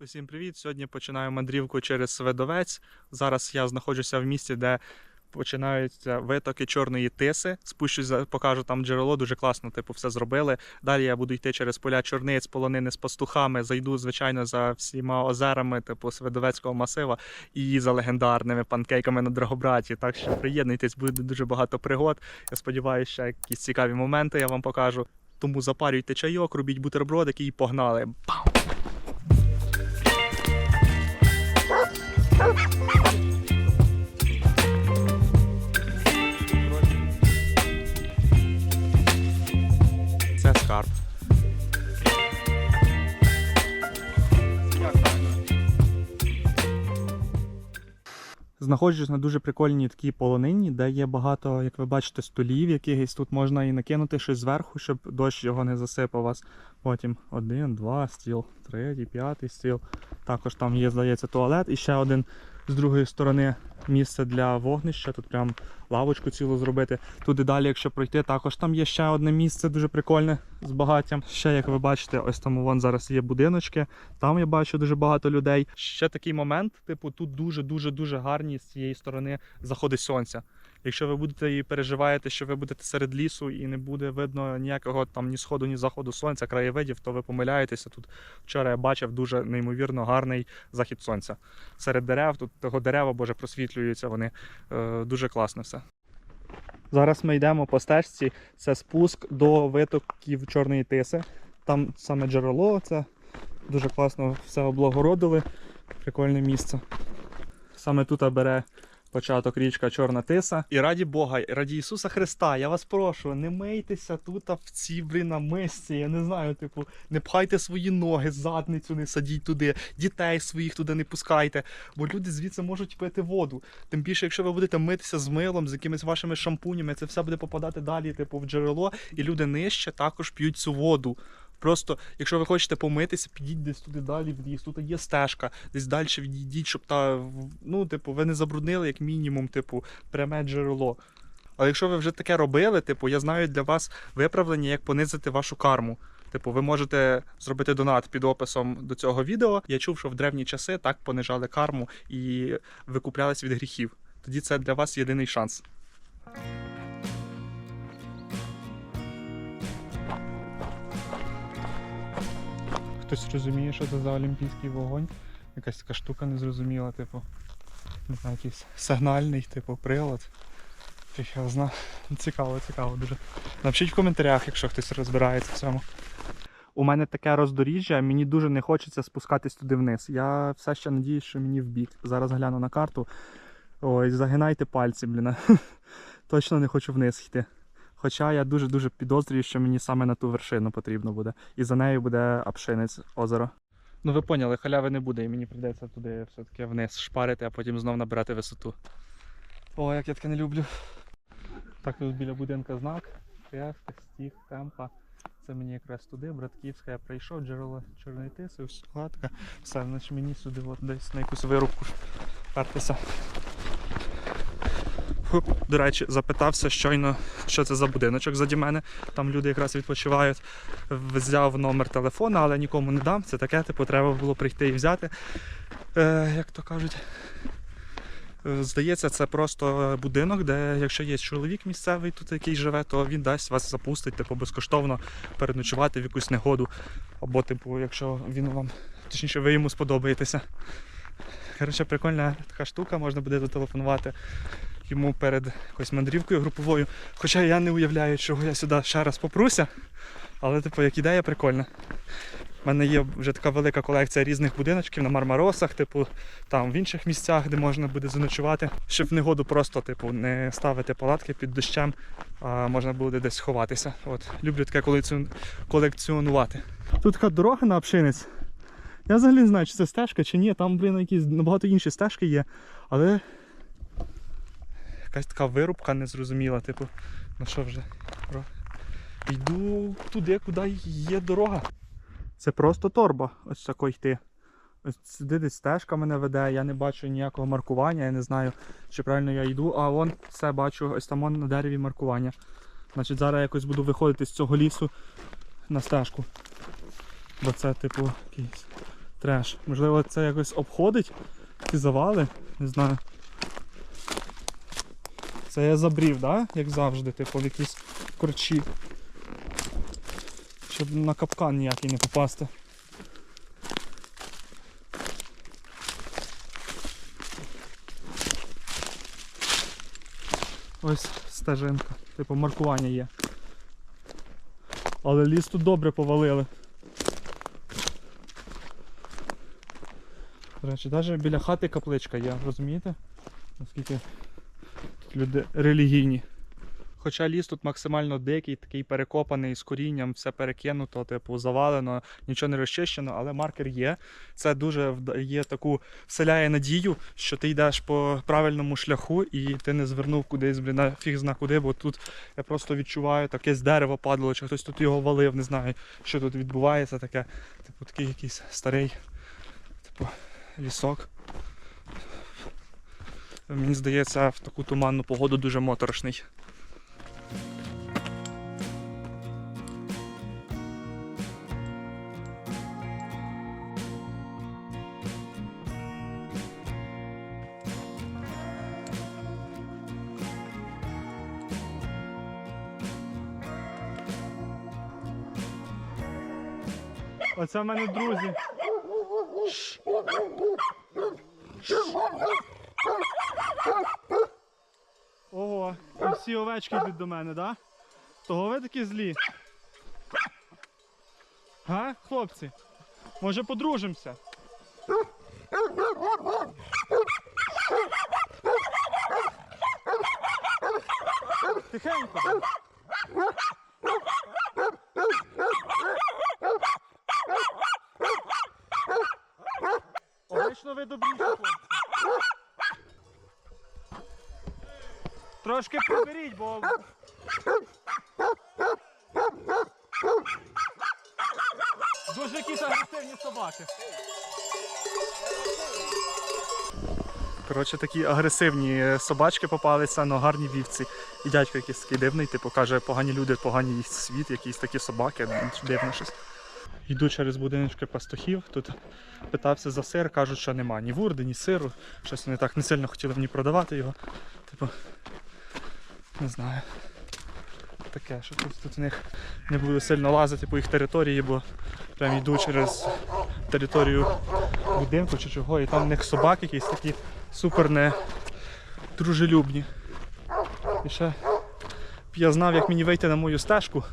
Усім привіт! Сьогодні починаю мандрівку через Сведовець. Зараз я знаходжуся в місті, де починаються витоки чорної тиси. Спущусь, покажу там джерело, дуже класно, типу, все зробили. Далі я буду йти через поля чорниць, полонини з пастухами. Зайду, звичайно, за всіма озерами, типу Сведовецького масива і за легендарними панкейками на Драгобраті. Так що приєднуйтесь, буде дуже багато пригод. Я сподіваюся, ще якісь цікаві моменти я вам покажу. Тому запарюйте чайок, робіть бутербродики і погнали. Це скарб. Знаходжусь на дуже прикольній такій полонині, де є багато, як ви бачите, столів якихось. Тут можна і накинути щось зверху, щоб дощ його не засипав вас. Потім один, два, стіл, третій, п'ятий стіл. Також там є, здається, туалет і ще один з другої сторони місце для вогнища. Тут прям лавочку цілу зробити. Туди далі, якщо пройти, також там є ще одне місце дуже прикольне з багаттям. Ще, як ви бачите, ось там вон зараз є будиночки. Там я бачу дуже багато людей. Ще такий момент, типу, тут дуже дуже дуже гарні з цієї сторони заходи сонця. Якщо ви будете і переживаєте, що ви будете серед лісу і не буде видно ніякого там ні сходу, ні заходу сонця, краєвидів, то ви помиляєтеся. Тут вчора я бачив дуже неймовірно гарний захід сонця. Серед дерев, тут того дерева, боже, просвітлюються вони. Е, дуже класно все. Зараз ми йдемо по стежці. Це спуск до витоків Чорної тиси. Там саме джерело, це дуже класно все облагородили. Прикольне місце. Саме тут бере початок річка Чорна Тиса. І раді Бога, і раді Ісуса Христа, я вас прошу, не мийтеся тут в цій блін, на мисці. Я не знаю, типу, не пхайте свої ноги, задницю не садіть туди, дітей своїх туди не пускайте, бо люди звідси можуть пити воду. Тим більше, якщо ви будете митися з милом, з якимись вашими шампунями, це все буде попадати далі, типу, в джерело, і люди нижче також п'ють цю воду. Просто, якщо ви хочете помитися, підіть десь туди далі в ліс. Тут є стежка, десь далі відійдіть, щоб та ну, типу, ви не забруднили, як мінімум, типу, пряме джерело. Але якщо ви вже таке робили, типу, я знаю для вас виправлення, як понизити вашу карму. Типу, ви можете зробити донат під описом до цього відео. Я чув, що в древні часи так понижали карму і викуплялись від гріхів. Тоді це для вас єдиний шанс. Хтось розуміє, що це за олімпійський вогонь. Якась така штука незрозуміла, типу. Не знаю, якийсь сигнальний, типу, прилад. Фіг його зна. Цікаво, цікаво дуже. Напишіть в коментарях, якщо хтось розбирається в цьому. У мене таке роздоріжжя, мені дуже не хочеться спускатись туди вниз. Я все ще надіюсь, що мені в бік. Зараз гляну на карту. Ой, загинайте пальці, блін. Точно не хочу вниз йти. Хоча я дуже-дуже підозрюю, що мені саме на ту вершину потрібно буде. І за нею буде Апшинець озеро. Ну ви поняли, халяви не буде, і мені прийдеться туди все-таки вниз шпарити, а потім знов набирати висоту. О, як я таке не люблю. Так, тут біля будинка знак. Хрест, стіг, темпа. Це мені якраз туди, Братківська, я прийшов, джерело чорної тиси, ось складка. Все, значить мені сюди от десь на якусь вирубку впертися. Хуп, До речі, запитався щойно, що це за будиночок заді мене. Там люди якраз відпочивають. Взяв номер телефона, але нікому не дам. Це таке, типу, треба було прийти і взяти. Е, як то кажуть. Е, Здається, це просто будинок, де якщо є чоловік місцевий тут, який живе, то він дасть вас запустить, типу, безкоштовно переночувати в якусь негоду. Або, типу, якщо він вам, точніше, ви йому сподобаєтеся. Коротше, прикольна така штука, можна буде зателефонувати йому перед якоюсь мандрівкою груповою. Хоча я не уявляю, чого я сюди ще раз попруся. Але, типу, як ідея прикольна. У мене є вже така велика колекція різних будиночків на Мармаросах, типу, там в інших місцях, де можна буде заночувати, щоб в негоду просто типу, не ставити палатки під дощем, а можна буде десь ховатися. От, люблю таке колекціонувати. Тут така дорога на Обшинець. Я взагалі не знаю, чи це стежка, чи ні. Там, блін, якісь набагато інші стежки є, але якась така вирубка незрозуміла, типу, ну що вже. Йду туди, куди є дорога. Це просто торба, ось тако йти. Ось сюди десь стежка мене веде, я не бачу ніякого маркування, я не знаю, чи правильно я йду, а вон все бачу, ось там вон на дереві маркування. Значить, зараз якось буду виходити з цього лісу на стежку. Бо це, типу, якийсь Треш. Можливо, це якось обходить ці завали, не знаю. Це я забрів, да? як завжди, типу в якісь корчі. Щоб на капкан ніякий не попасти. Ось стежинка. Типу маркування є. Але ліс тут добре повалили. До речі, навіть біля хати капличка є, розумієте? Наскільки люди релігійні. Хоча ліс тут максимально дикий, такий перекопаний з корінням, все перекинуто, типу, завалено, нічого не розчищено, але маркер є. Це дуже є таку вселяє надію, що ти йдеш по правильному шляху і ти не звернув кудись, блін, фіг зна куди, бо тут я просто відчуваю, таке з дерева падало, чи хтось тут його валив, не знаю, що тут відбувається, таке, типу, такий якийсь старий, типу, лісок. Мені здається, в таку туманну погоду дуже моторошний. Оце в мене друзі. Ого, і всі овечки йдуть до мене, да? Того ви такі злі. Га, хлопці? Може подружимося? Тихенько. так. Обично ви добріші хлопці. Трошки приберіть, бо. Дуже якісь агресивні собаки. Коротше, такі агресивні е, собачки попалися, але гарні вівці. І дядько якийсь такий дивний, типу каже, погані люди, поганий світ, якісь такі собаки, дивно щось. Йду через будиночки пастухів, тут питався за сир, кажуть, що нема ні вурди, ні сиру. Щось вони так не сильно хотіли мені продавати його. Типу, не знаю. Таке, що тут, тут в них не буду сильно лазити по їх території, бо прям йду через територію будинку чи чого, і там в них собаки якісь такі супер не дружелюбні. І ще я знав, як мені вийти на мою стежку,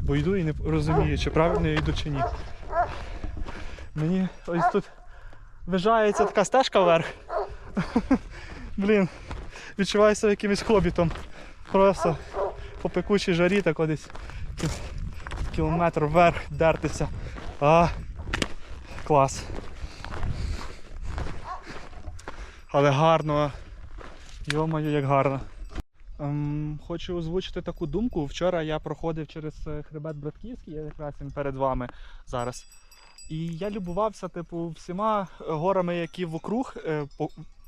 бо йду і не розумію, чи правильно я йду чи ні. Мені ось тут вижається така стежка вверх. Блін, відчуваю себе якимось хобітом. Просто по пекучій жарі так десь кілометр вверх дертися. А, клас. Але гарно. Йо-моє, як гарно. Ем, хочу озвучити таку думку. Вчора я проходив через е, хребет Братківський, я якраз він перед вами зараз. І я любувався, типу, всіма горами, які вокруг, е,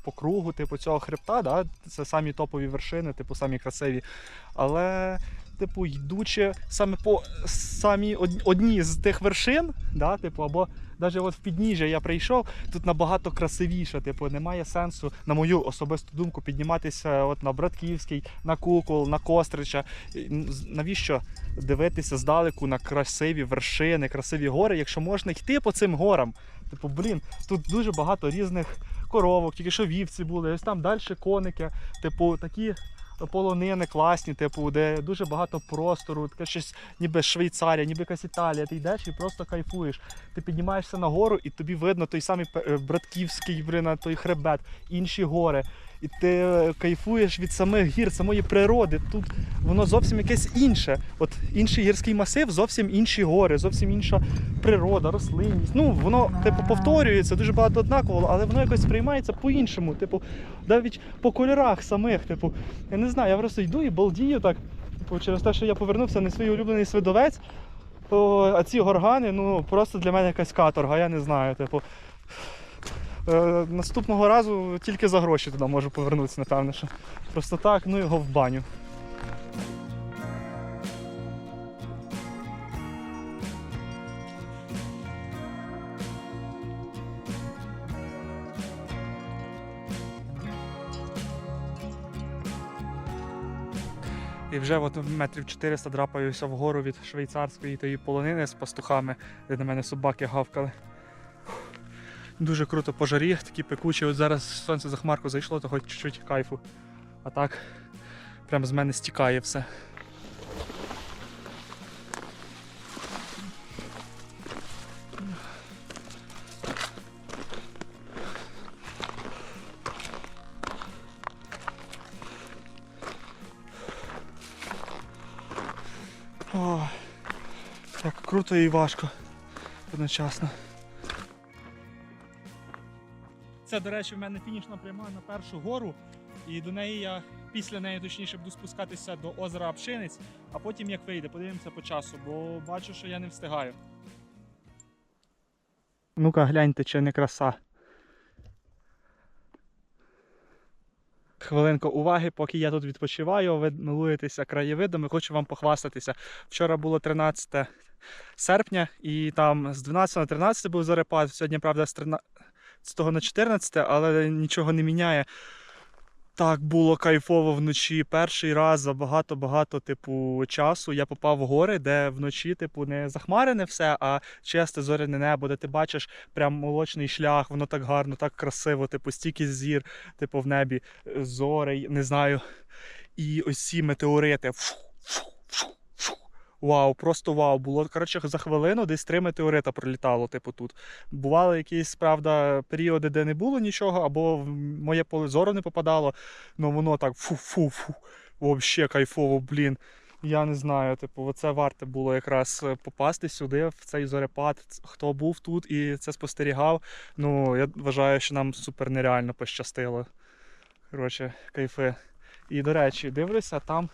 по, кругу, типу, цього хребта, да? це самі топові вершини, типу, самі красиві. Але, типу, йдучи саме по самі од- одні з тих вершин, да? типу, або навіть от в підніжжя я прийшов, тут набагато красивіше. Типу, немає сенсу, на мою особисту думку, підніматися от на Братківський, на Кукол, на Кострича. Навіщо дивитися здалеку на красиві вершини, красиві гори, якщо можна йти по цим горам? Типу, блін, тут дуже багато різних коровок, тільки що вівці були, ось там далі коники, типу, такі. Полонини класні, типу, де дуже багато простору, таке щось ніби Швейцарія, ніби якась Італія. Ти йдеш і просто кайфуєш. Ти піднімаєшся на гору, і тобі видно той самий е, Братківський, той хребет, інші гори. І ти е, кайфуєш від самих гір, самої природи. Тут воно зовсім якесь інше. От інший гірський масив, зовсім інші гори, зовсім інша природа, рослинність. Ну, воно, типу, повторюється, дуже багато однаково, але воно якось сприймається по-іншому. Типу, навіть по кольорах самих. Типу, я не знаю, я просто йду і балдію так. Типу, через те, що я повернувся на свій улюблений свидовець. О, а ці горгани, ну просто для мене якась каторга, я не знаю. Типу, Е, наступного разу тільки за гроші туди можу повернутися, напевно. що. Просто так, ну його в баню. І вже от метрів 400 драпаюся вгору від швейцарської тої полонини з пастухами, де на мене собаки гавкали. Дуже круто по жарі, такі пекучі. От зараз сонце за хмарку зайшло, то хоч чуть-чуть кайфу. А так, прям з мене стікає все. О, так круто і важко одночасно. Це, до речі, в мене фінішна пряма на першу гору, і до неї я після неї точніше буду спускатися до озера Апшинець, а потім як вийде, подивимося по часу, бо бачу, що я не встигаю. Ну-ка, гляньте, чи не краса. Хвилинку уваги, поки я тут відпочиваю, ви милуєтеся краєвидами, хочу вам похвастатися. Вчора було 13 серпня, і там з 12 на 13 був зарепад. Сьогодні, правда, з 13 на 14, але нічого не міняє. Так було кайфово вночі. Перший раз за багато-багато типу часу я попав в гори, де вночі, типу, не захмарене все, а чисте зоряне небо, де ти бачиш прям молочний шлях, воно так гарно, так красиво, типу, стільки зір, типу, в небі, е, зорей, не знаю. І ось ці метеорити. Фу. Вау, просто вау. Було коротше за хвилину десь три метеорита пролітало, типу тут. Бували якісь, правда, періоди, де не було нічого, або моє поле зору не попадало. Ну воно так фу-фу-фу. Вообще кайфово, блін. Я не знаю, типу, це варте було якраз е, попасти сюди, в цей зорепад. Хто був тут і це спостерігав. Ну, я вважаю, що нам супер нереально пощастило. Коротше, кайфи. І до речі, дивлюся, там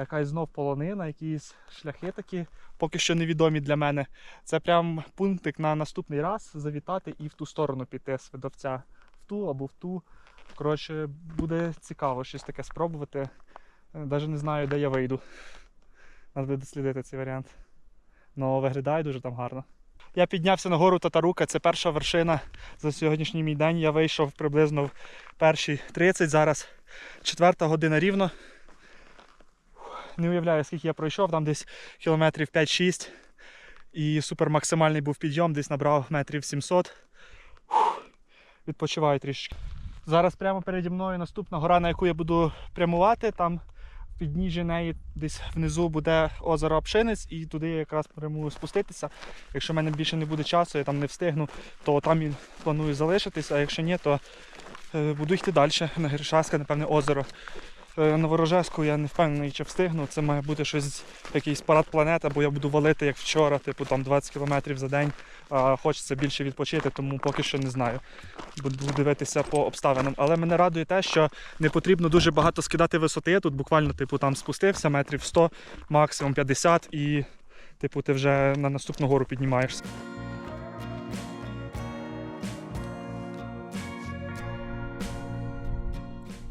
якась знов полонина, якісь шляхи такі, поки що невідомі для мене. Це прям пунктик на наступний раз завітати і в ту сторону піти з видавця. В ту або в ту. Коротше, буде цікаво щось таке спробувати. Навіть не знаю, де я вийду. Треба буде дослідити цей варіант. Ну, виглядає дуже там гарно. Я піднявся на гору Татарука, це перша вершина за сьогоднішній мій день. Я вийшов приблизно в першій 30, зараз четверта година рівно. Не уявляю, скільки я пройшов, там десь кілометрів 5-6. І супер максимальний був підйом, десь набрав метрів 700. Фух, Відпочиваю трішки. Зараз прямо переді мною наступна гора, на яку я буду прямувати. Там в підніжжі неї десь внизу буде озеро Обшинець, і туди я якраз прямую спуститися. Якщо в мене більше не буде часу, я там не встигну, то там і планую залишитися, а якщо ні, то е, буду йти далі на Гришаське, напевне, озеро. Е, я не впевнений, чи встигну. Це має бути щось, якийсь парад планета, бо я буду валити як вчора, типу там 20 кілометрів за день. Хочеться більше відпочити, тому поки що не знаю. Буду дивитися по обставинам. Але мене радує те, що не потрібно дуже багато скидати висоти. Тут буквально, типу, там спустився метрів 100, максимум 50, і типу, ти вже на наступну гору піднімаєшся.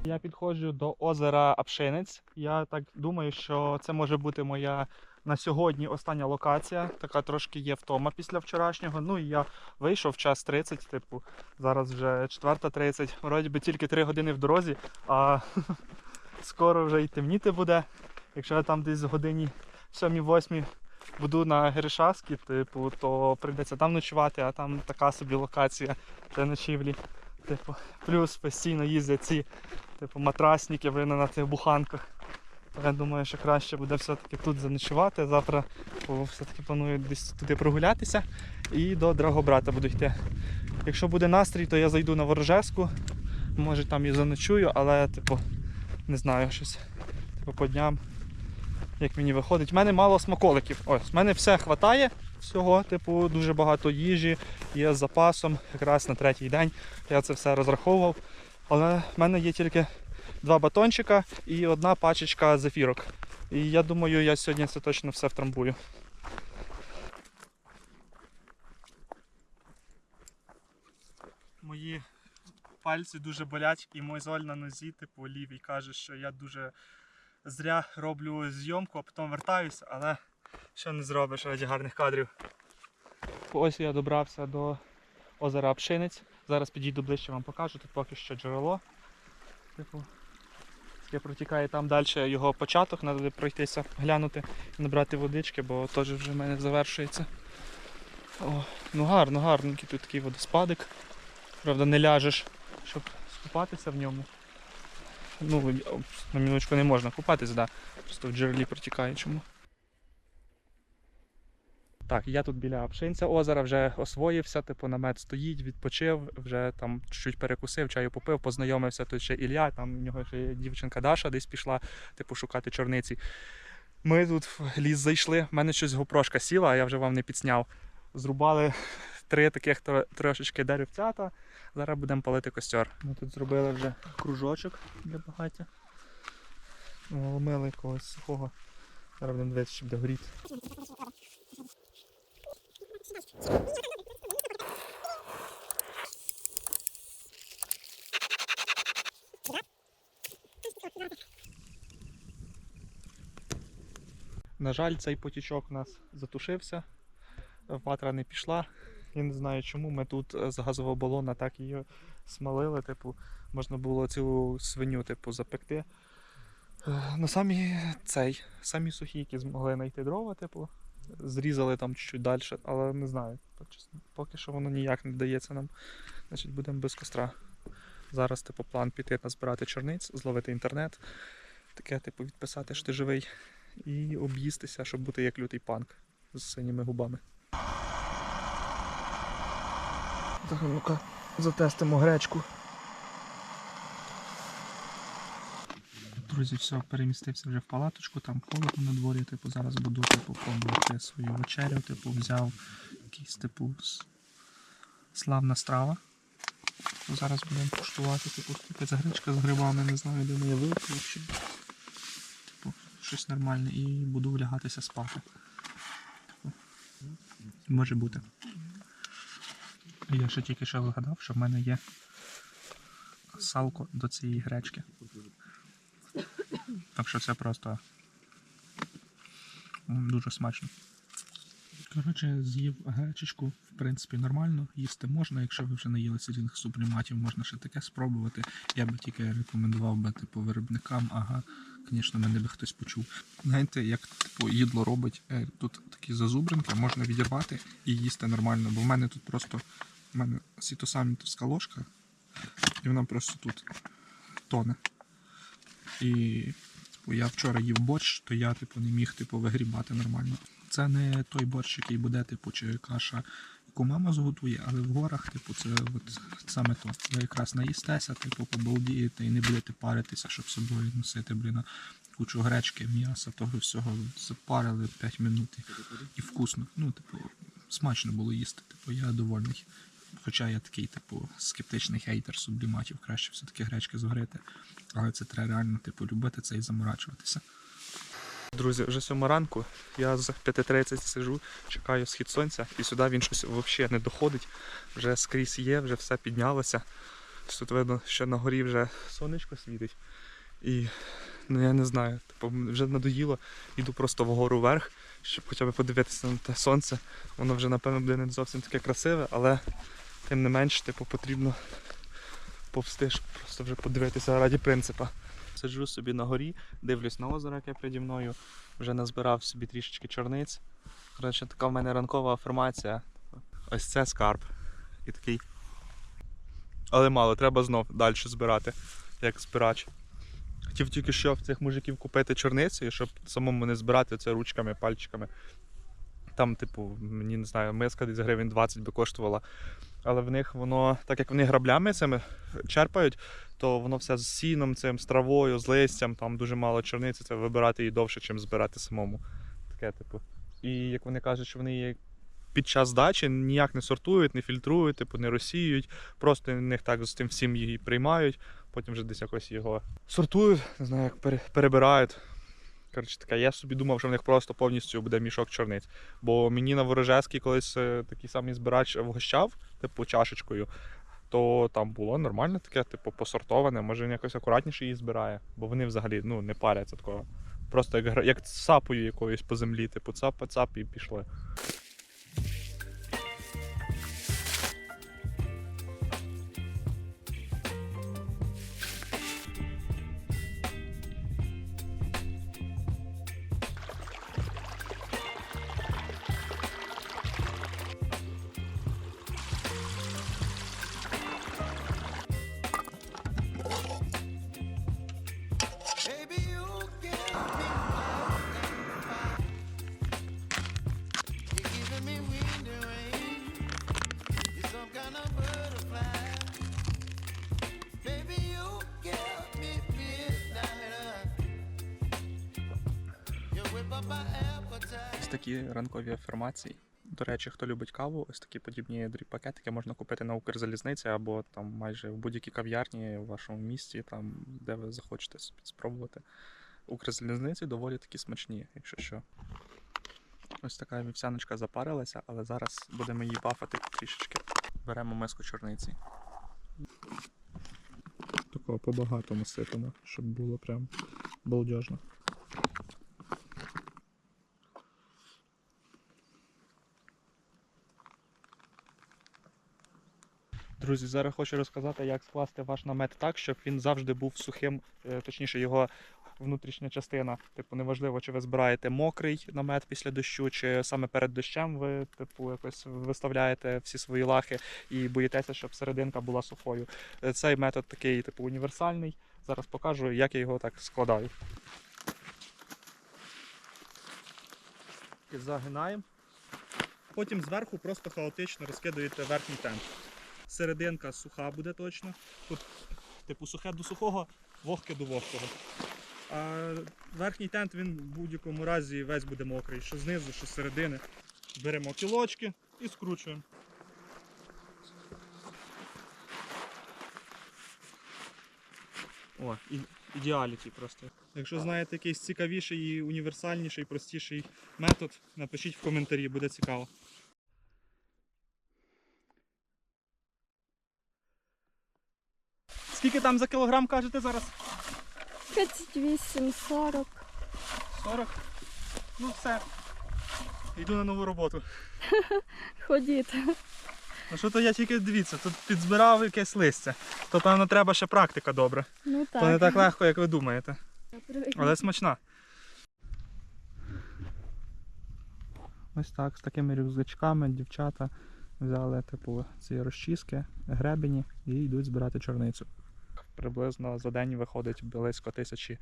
Я підходжу до озера Апшинець. Я так думаю, що це може бути моя на сьогодні остання локація. Така трошки є втома після вчорашнього. Ну і я вийшов час 30, типу, зараз вже 4.30. Вроді би тільки 3 години в дорозі, а скоро вже й темніти буде. Якщо я там десь годині 7-8 буду на Геришаській, типу, то прийдеться там ночувати, а там така собі локація для ночівлі. Типу, плюс постійно їздять ці типу, матрасники ви на тих буханках. Я думаю, що краще буде все-таки тут заночувати. Завтра все-таки планую десь туди прогулятися і до Драгобрата буду йти. Якщо буде настрій, то я зайду на Ворожеску, може там і заночую, але типу, не знаю щось. Типу по дням, як мені виходить. У мене мало смаколиків. Ось, в мене все вистачає всього, типу, дуже багато їжі, є з запасом, якраз на третій день. Я це все розраховував. Але в мене є тільки два батончика і одна пачечка зефірок. І я думаю, я сьогодні це точно все втрамбую. Мої пальці дуже болять, і мозоль на нозі, типу лівій, каже, що я дуже зря роблю зйомку, а потім вертаюся, але що не зробиш раді гарних кадрів. Ось я добрався до озера Пшинець. Зараз підійду ближче вам покажу. Тут поки що джерело. Типу, Таке протікає там далі його початок, треба буде пройтися, глянути, набрати водички, бо теж вже в мене завершується. О, ну гарно, гарненький тут такий водоспадик. Правда, не ляжеш, щоб скупатися в ньому. Ну, на міночку не можна купатись, да. Просто в джерелі протікає чому. Так, я тут біля Пшинця озера вже освоївся, типу намет стоїть, відпочив, вже там чуть перекусив, чаю попив, познайомився тут ще Ілля, там у нього ще дівчинка Даша десь пішла, типу, шукати чорниці. Ми тут в ліс зайшли, в мене щось гопрошка сіла, а я вже вам не підсняв. Зрубали три таких тро- трошечки деревцята. Зараз будемо палити костер. Ми тут зробили вже кружочок для багаття. Ломили якогось сухого. Зараз будемо дивитися, щоб де горіти. На жаль, цей потічок у нас затушився, ватра не пішла. Я не знаю чому. Ми тут е, з газового балона так її смалили, типу, можна було цілу свиню типу, запекти. Е, Ну, самі цей, самі сухі, які змогли знайти дрова, типу, зрізали там чуть-чуть далі, але не знаю. Поки що воно ніяк не вдається нам. Значить, будемо без костра. Зараз, типу, план піти назбирати чорниць, зловити інтернет, таке, типу, відписати, що ти живий, і об'їстися, щоб бути як лютий панк з синіми губами. Так, ну-ка, затестимо гречку. Друзі, все, перемістився вже в палаточку, там холодно на дворі, типу, зараз буду типу, пробувати свою вечерю, типу, взяв якийсь типу славна страва. Зараз будемо куштувати, типу, якась гречка з грибами, не знаю, де моя вилка. Типу, щось нормальне і буду влягатися спати. Типу, може бути. Я ще тільки що вигадав, що в мене є салко до цієї гречки. Так що це просто дуже смачно. Коротше, з'їв гречечку, в принципі, нормально. Їсти можна, якщо ви вже не їли різних субліматів, можна ще таке спробувати. Я би тільки рекомендував би типу виробникам, ага, звісно, мене би хтось почув. Знаєте, як типу їдло робить, е, тут такі зазубринки, можна відірвати і їсти нормально, бо в мене тут просто в мене сітосамітовська ложка, і вона просто тут тоне. І типу, я вчора їв борщ, то я типу, не міг типу, вигрібати нормально. Це не той борщ, який буде, типу, чи каша, яку мама зготує, але в горах, типу, це от саме то. Ви якраз наїстеся, типу, побалдієте і не будете паритися, щоб собою носити, блін, кучу гречки, м'яса, того всього запарили 5 минут і, вкусно. Ну, типу, смачно було їсти. Типу, я довольний. Хоча я такий, типу, скептичний хейтер субліматів, краще все-таки гречки зварити. Але це треба реально, типу, любити це і заморачуватися. Друзі, вже сьома ранку. Я з 5.30 сижу, чекаю схід сонця, і сюди він щось взагалі не доходить. Вже скрізь є, вже все піднялося. Тут видно, що на горі вже сонечко світить. І ну я не знаю, типу, вже надоїло. Йду просто вгору вверх, щоб хоча б подивитися на те сонце. Воно вже, напевно, буде не зовсім таке красиве, але тим не менш, типу, потрібно повсти, щоб просто вже подивитися раді принципа. Сиджу собі на горі, дивлюсь на озеро, яке переді мною. Вже назбирав собі трішечки чорниць. Коротше, така в мене ранкова афірмація. Ось це скарб. І такий. Але мало, треба знов далі збирати, як збирач. Хотів тільки що в цих мужиків купити чорницю, щоб самому не збирати це ручками, пальчиками. Там, типу, мені не знаю, миска десь гривень 20 би коштувала. Але в них воно, так як вони граблями цими черпають, то воно все з сіном, цим, з травою, з листям, там дуже мало чорниці, це вибирати її довше, ніж збирати самому. Таке, типу. І як вони кажуть, що вони її під час здачі ніяк не сортують, не фільтрують, типу, не розсіюють, просто в них так з тим всім її приймають, потім вже десь якось його сортують, не знаю, як пере- перебирають. Коротше, таке, я собі думав, що в них просто повністю буде мішок чорниць. Бо мені на Ворожецький колись е, такий самий збирач вгощав, типу, чашечкою, то там було нормально таке, типу, посортоване, може він якось акуратніше її збирає, бо вони взагалі ну, не паряться такого. Просто як, як сапою якоюсь по землі, типу, цап, цап і пішли. Ось такі ранкові афірмації. До речі, хто любить каву, ось такі подібні дріб-пакетики можна купити на Укрзалізниці або там майже в будь-якій кав'ярні у вашому місті, там, де ви захочете спробувати. Укрзалізниці доволі такі смачні, якщо що. Ось така вівсяночка запарилася, але зараз будемо її бафати трішечки. Беремо миску чорниці. Такого по-багатому сипемо, щоб було прям балдежно. Друзі, зараз хочу розказати, як скласти ваш намет так, щоб він завжди був сухим, е, точніше, його внутрішня частина. Типу, неважливо, чи ви збираєте мокрий намет після дощу, чи саме перед дощем ви, типу, якось виставляєте всі свої лахи і боїтеся, щоб серединка була сухою. Е, Цей метод такий, типу, універсальний. Зараз покажу, як я його так складаю. Загинаємо. Потім зверху просто хаотично розкидуєте верхній тент. Серединка суха буде точно. Тут, типу, сухе до сухого, вогке до вогкого. А верхній тент він в будь-якому разі весь буде мокрий, що знизу, що з середини. Беремо кілочки і скручуємо. О, ідеаліті просто. Якщо знаєте якийсь цікавіший і універсальніший, простіший метод, напишіть в коментарі, буде цікаво. Скільки там за кілограм кажете зараз? 38, 40. 40? Ну все. Йду на нову роботу. Ходіть. Ну що то я тільки дивіться, тут підзбирав якесь листя. То певно треба ще практика добра. Ну так. То не так легко, як ви думаєте. Але смачна. Ось так, з такими рюкзачками дівчата взяли типу ці розчіски, гребені і йдуть збирати чорницю. Приблизно за день виходить близько тисячі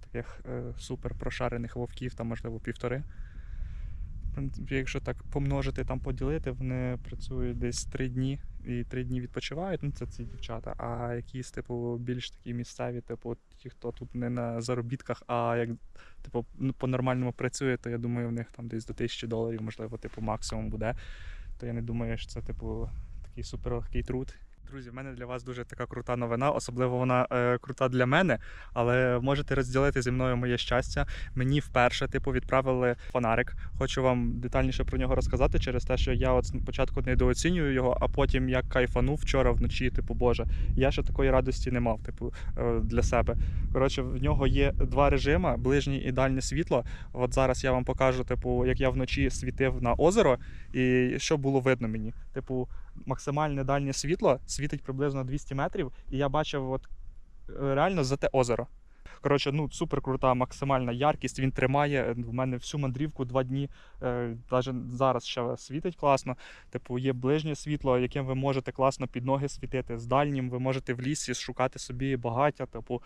таких е, супер прошарених вовків, там можливо півтори. Якщо так помножити, там поділити, вони працюють десь три дні і три дні відпочивають. Ну, це ці дівчата. А якісь, типу, більш такі місцеві, типу, ті, хто тут не на заробітках, а як типу, ну, по-нормальному працює, то я думаю, в них там десь до тисячі доларів, можливо, типу, максимум буде. То я не думаю, що це, типу, такий суперлегкий труд. Друзі, в мене для вас дуже така крута новина, особливо вона е, крута для мене, але можете розділити зі мною моє щастя. Мені вперше, типу, відправили фонарик. Хочу вам детальніше про нього розказати через те, що я от спочатку недооцінюю його, а потім як кайфанув вчора вночі, типу, Боже, я ще такої радості не мав, типу, е, для себе. Коротше, в нього є два режими: ближнє і дальнє світло. От зараз я вам покажу, типу, як я вночі світив на озеро, і що було видно мені. Типу, максимальне дальнє світло світить приблизно 200 метрів, і я бачив от е, реально за те озеро. Коротше, ну супер крута максимальна яркість. Він тримає в мене всю мандрівку два дні. Е, навіть зараз ще світить класно. Типу, є ближнє світло, яким ви можете класно під ноги світити. З дальнім ви можете в лісі шукати собі багаття. Типу,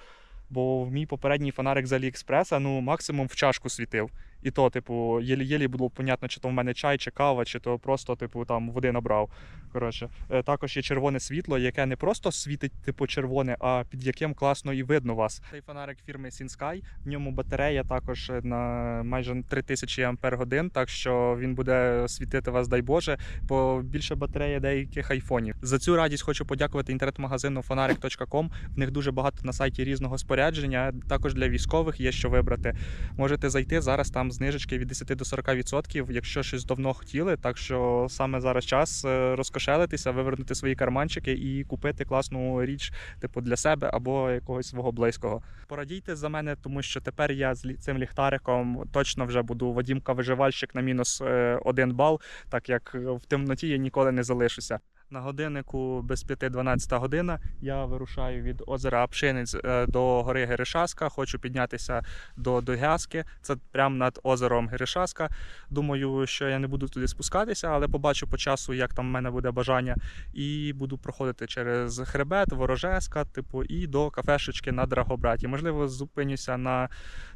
бо мій попередній фонарик з Аліекспреса ну максимум в чашку світив. І то, типу, єлі-єлі було понятно, чи то в мене чай, чи кава, чи то просто, типу, там води набрав. Коротше, Е, також є червоне світло, яке не просто світить, типу, червоне, а під яким класно і видно вас. Цей фонарик фірми SinSky, в ньому батарея також на майже 3000 ампер годин, так що він буде світити вас, дай Боже, бо більше батарея деяких айфонів. За цю радість хочу подякувати інтернет-магазину фонарик.com. В них дуже багато на сайті різного спорядження. Також для військових є що вибрати. Можете зайти зараз. Там знижечки від 10 до 40%, якщо щось давно хотіли. Так що саме зараз час е, розкошелитися, вивернути свої карманчики і купити класну річ, типу для себе або якогось свого близького. Порадійте за мене, тому що тепер я з цим ліхтариком точно вже буду Вадімка виживальщик на мінус е, один бал, так як в темноті я ніколи не залишуся. На годиннику без 5-12 година я вирушаю від озера Апшинець е, до гори Геришаска. Хочу піднятися до Догязки. Це прямо над озером Геришаска. Думаю, що я не буду туди спускатися, але побачу по часу, як там в мене буде бажання. І буду проходити через хребет, ворожеска, типу, і до кафешечки на Драгобраті. Можливо, зупинюся на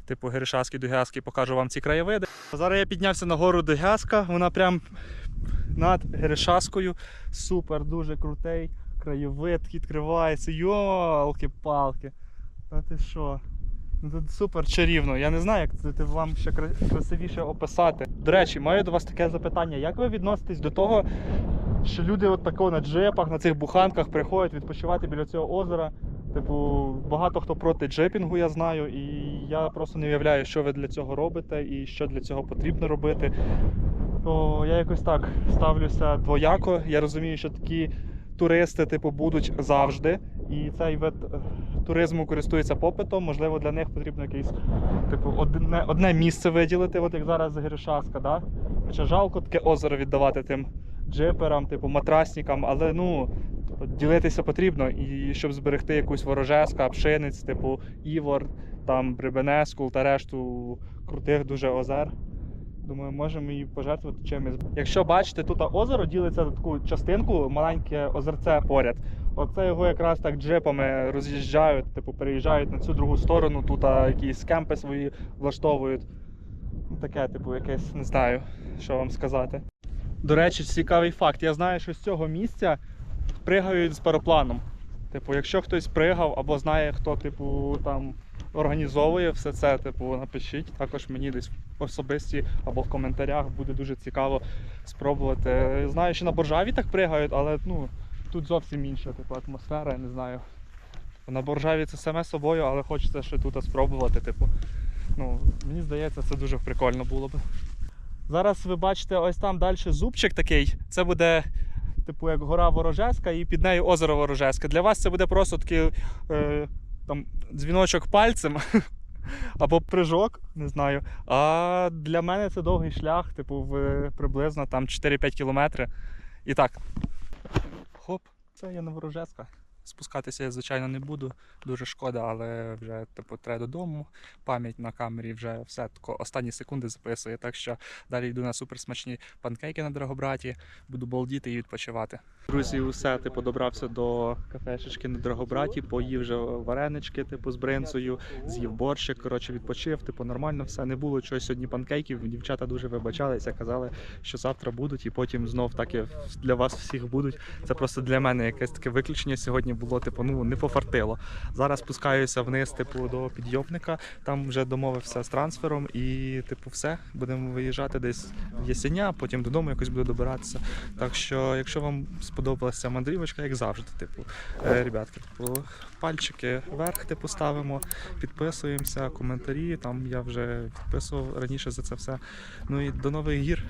типу Геришаській, Догязки, покажу вам ці краєвиди. Зараз я піднявся на гору Догязка. Вона прям над Геришаскою. Супер, дуже крутий. Краєвид відкривається. Йолки-палки. Та ти що? Ну супер чарівно. Я не знаю, як це вам ще красивіше описати. До речі, маю до вас таке запитання. Як ви відноситесь до того, що люди от тако на джипах, на цих буханках приходять відпочивати біля цього озера? Типу, багато хто проти джипінгу, я знаю, і я просто не уявляю, що ви для цього робите і що для цього потрібно робити. То я якось так ставлюся двояко. Я розумію, що такі туристи, типу, будуть завжди. І цей вид е, туризму користується попитом. Можливо, для них потрібно якесь типу, одне, одне місце виділити, от як зараз Геришаска, да? Хоча жалко таке озеро віддавати тим джиперам, типу, матрасникам, але ну. типу, Ділитися потрібно, і щоб зберегти якусь ворожеска, пшениць, типу Івор, там Бребенескул та решту крутих дуже озер. Думаю, можемо її пожертвувати чимось. Якщо бачите, тут озеро ділиться на таку частинку, маленьке озерце поряд. Оце його якраз так джипами роз'їжджають, типу переїжджають на цю другу сторону, тут якісь кемпи свої влаштовують. Ну, Таке, типу, якесь, не знаю, що вам сказати. До речі, цікавий факт. Я знаю, що з цього місця пригають з парапланом. Типу, якщо хтось пригав або знає, хто, типу, там організовує все це, типу, напишіть також мені десь особисті або в коментарях буде дуже цікаво спробувати. Знаю, що на боржаві так пригають, але ну, тут зовсім інша типу, атмосфера, я не знаю. На боржаві це саме собою, але хочеться ще тут спробувати. Типу. Ну, мені здається, це дуже прикольно було б. Зараз ви бачите ось там далі зубчик такий. Це буде, типу, як гора Ворожеська і під нею озеро Ворожеське. Для вас це буде просто такий е, там, дзвіночок пальцем. Або прыжок, не знаю. А для мене це довгий шлях, типу, в приблизно там 4-5 кілометри. І так. Хоп, це я не ворожеска. Спускатися я, звичайно, не буду. Дуже шкода, але вже типу, треба додому. Пам'ять на камері вже все тако останні секунди записує. Так що далі йду на суперсмачні панкейки на Драгобраті, буду балдіти і відпочивати. Друзі, усе типу добрався до кафешечки на Драгобраті, поїв вже варенички, типу, з бринцею, з'їв борщик, коротше, відпочив, типу, нормально все. Не було чогось сьогодні панкейків. Дівчата дуже вибачалися, казали, що завтра будуть, і потім знов так і для вас всіх будуть. Це просто для мене якесь таке виключення сьогодні було, типу, ну не пофартило. Зараз спускаюся вниз, типу, до підйомника. Там вже домовився з трансфером, і типу, все, будемо виїжджати десь в Ясеня, потім додому якось буду добиратися. Так що, якщо вам сподобалася мандрівочка, як завжди, типу, е, ребятки, типу, пальчики вверх, типу, ставимо, підписуємося, коментарі. Там я вже підписував раніше за це все. Ну і до нових гір.